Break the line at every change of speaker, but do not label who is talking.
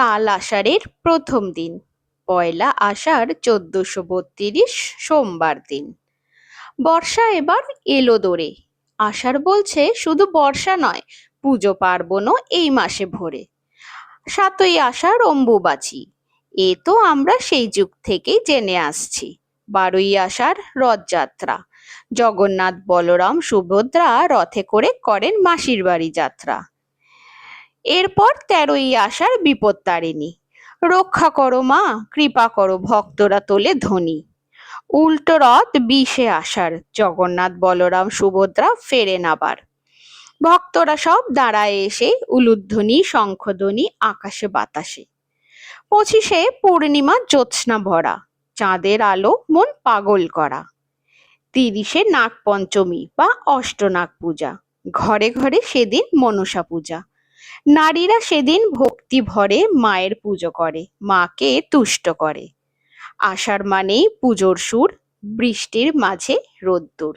কাল আষাঢ়ের প্রথম দিন। পয়লা আষাঢ় চোদ্দশো বত্রিশ সোমবার দিন। বর্ষা এবার এলো দোরে। আষাঢ় বলছে শুধু বর্ষা নয়, পুজো পার্বণও এই মাসে ভরে। সাতই আষাঢ় অম্বুবাচী। এ তো আমরা সেই যুগ থেকেই জেনে আসছি। বারোই আষাঢ় রথযাত্রা। জগন্নাথ, বলরাম, সুভদ্রা রথে করে করেন মাসির বাড়ি যাত্রা। এরপর তেরোই আষাঢ় বিপত্তারিণী। রক্ষা করো মা, কৃপা করো ভক্তরা তোলে ধ্বনি। উল্টো রথ বিশে আষাঢ়, জগন্নাথ, বলরাম, সুভদ্রা ফেরেন আবার। ভক্তরা সব দাঁড়ায় এসে উলুধ্বনি, শঙ্খধ্বনি, আকাশে বাতাসে। পঁচিশে পূর্ণিমা, জ্যোৎস্না ভরা, চাঁদের আলো, মন পাগল করা। তিরিশে নাগ পঞ্চমী বা অষ্টনাগ পূজা, ঘরে ঘরে সেদিন মনসা পূজা। নারীরা সেদিন ভক্তি ভরে মায়ের পুজো করে, মাকে তুষ্ট করে। আষাঢ় মানেই পুজোর সুর, বৃষ্টির মাঝে রোদ্দুর।